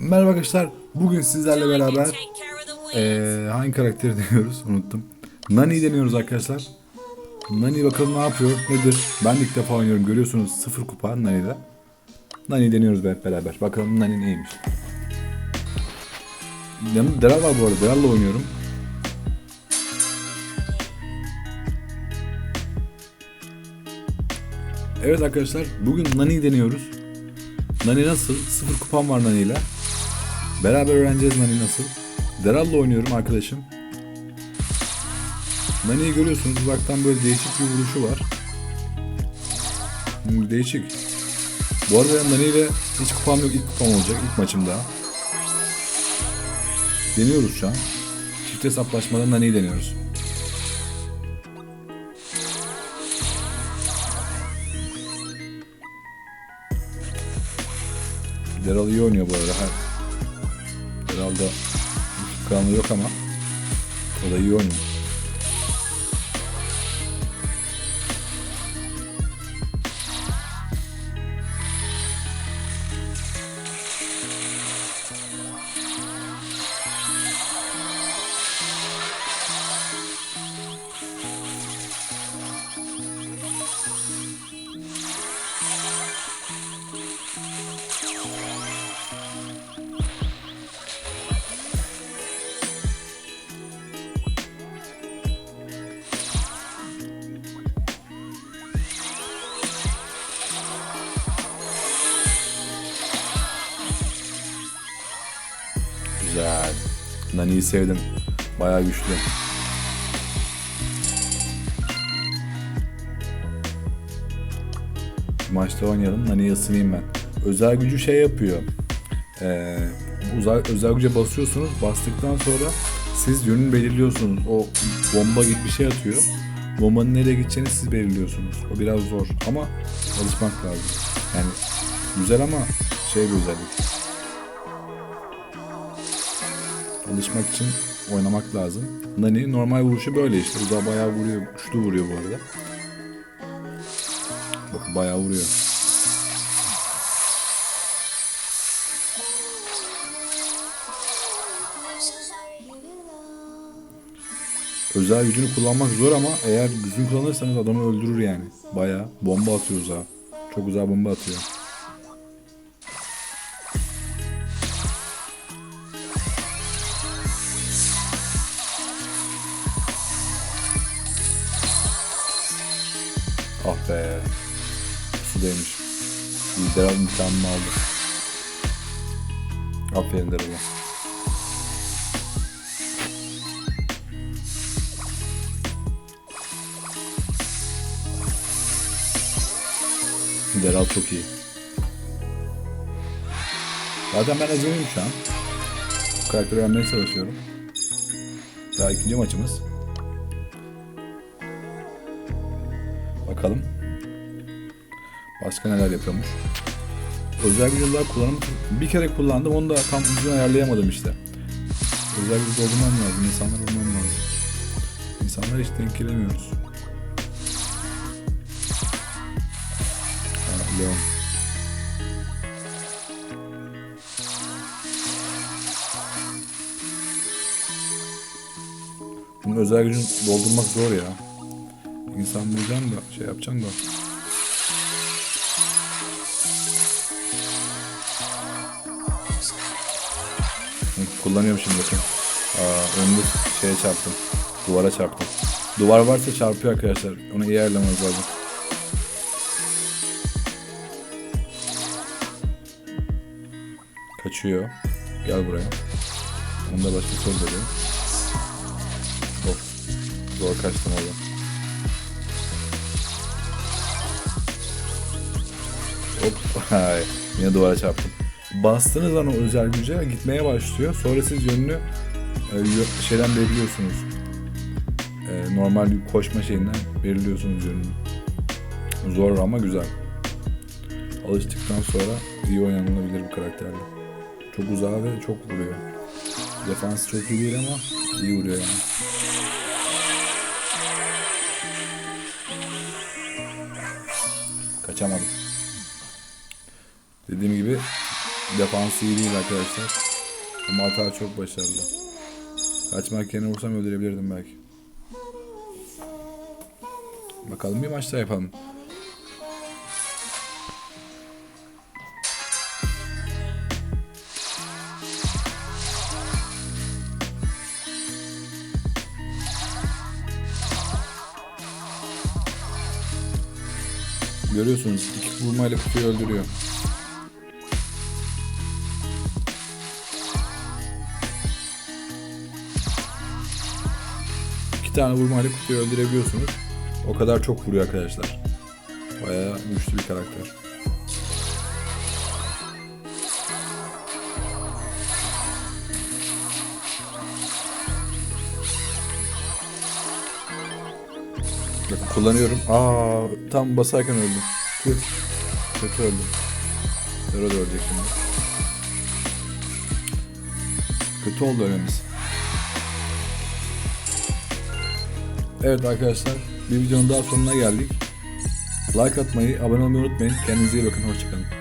Merhaba arkadaşlar. Bugün sizlerle beraber eee, hangi karakteri deniyoruz? Unuttum. Nani deniyoruz arkadaşlar. Nani bakalım ne yapıyor, nedir? Ben de ilk defa oynuyorum. Görüyorsunuz sıfır kupa Nani'de. Nani deniyoruz hep beraber. Bakalım Nani neymiş. Deral var bu arada. Deral'la oynuyorum. Evet arkadaşlar bugün Nani deniyoruz. Nani nasıl? Sıfır kupam var Nani ile. Beraber öğreneceğiz Nani nasıl. Deral'la oynuyorum arkadaşım. Nani'yi görüyorsunuz uzaktan böyle değişik bir vuruşu var. Hmm, değişik. Bu arada Nani ile hiç kupam yok. ilk kupam olacak. ilk maçım daha. Deniyoruz şu an. Çift hesaplaşmada Nani'yi deniyoruz. Deral iyi oynuyor bu arada. Her... Hiç kanalı yok ama o da iyi oynuyor. Güzel. Nani'yi sevdim. Bayağı güçlü. Maçta oynayalım. Nani'yi ısınayım ben. Özel gücü şey yapıyor. Ee, uzay, özel güce basıyorsunuz. Bastıktan sonra siz yönünü belirliyorsunuz. O bomba gibi bir şey atıyor. Bombanın nereye gideceğini siz belirliyorsunuz. O biraz zor ama alışmak lazım. Yani güzel ama şey bir özellik. Alışmak için oynamak lazım. Nani normal vuruşu böyle işte. Uzağa bayağı vuruyor. Güçlü vuruyor bu arada. Bakın bayağı vuruyor. Özel gücünü kullanmak zor ama eğer düzgün kullanırsanız adamı öldürür yani. Bayağı bomba atıyor uzağa. Çok uzağa bomba atıyor. Ah be. Sudaymış. Lider intikamını aldı. Aferin Deral'a. Deral çok iyi. Zaten ben acemiyim şu an. Karakteri öğrenmeye çalışıyorum. Daha ikinci maçımız. Bakalım. Başka neler yapıyormuş. Özel güçler kullanımı bir kere kullandım onu da tam düzgün ayarlayamadım işte. Özel güç doldurmam lazım. insanlar bulmam lazım. İnsanlar hiç denk gelemiyoruz. Ha. Bunun özel gücünü doldurmak zor ya. İnsan bulacaksın da şey yapacaksın da. Kullanıyorum şimdi bakın. Aa, şeye çarptım. Duvara çarptım. Duvar varsa çarpıyor arkadaşlar. Onu iyi ayarlamanız lazım. Kaçıyor. Gel buraya. Onu da başka soru veriyor. Of. Zor kaçtım oradan. Hop. Yine duvara çarptım. Bastığınız an o özel güce gitmeye başlıyor. Sonra siz yönünü e, şeyden belirliyorsunuz. E, normal bir koşma şeyinden belirliyorsunuz yönünü. Zor ama güzel. Alıştıktan sonra iyi oynanılabilir bu karakterle. Çok uzağa ve çok vuruyor. Defans çok iyi değil ama iyi vuruyor yani. Kaçamadım. Dediğim gibi Defansı iyi değil arkadaşlar. Ama hata çok başarılı. Kaçmak yerine vursam öldürebilirdim belki. Bakalım bir maç daha yapalım. Görüyorsunuz iki vurmayla kutuyu öldürüyor. İki tane vurmayla kutuyu öldürebiliyorsunuz. O kadar çok vuruyor arkadaşlar. Bayağı güçlü bir karakter. Bakın kullanıyorum. Aa tam basarken öldüm. Tüh. Kötü öldüm. Zero da ölecek şimdi. Kötü oldu ölmemiz. Evet arkadaşlar bir videonun daha sonuna geldik. Like atmayı, abone olmayı unutmayın. Kendinize iyi bakın. Hoşçakalın.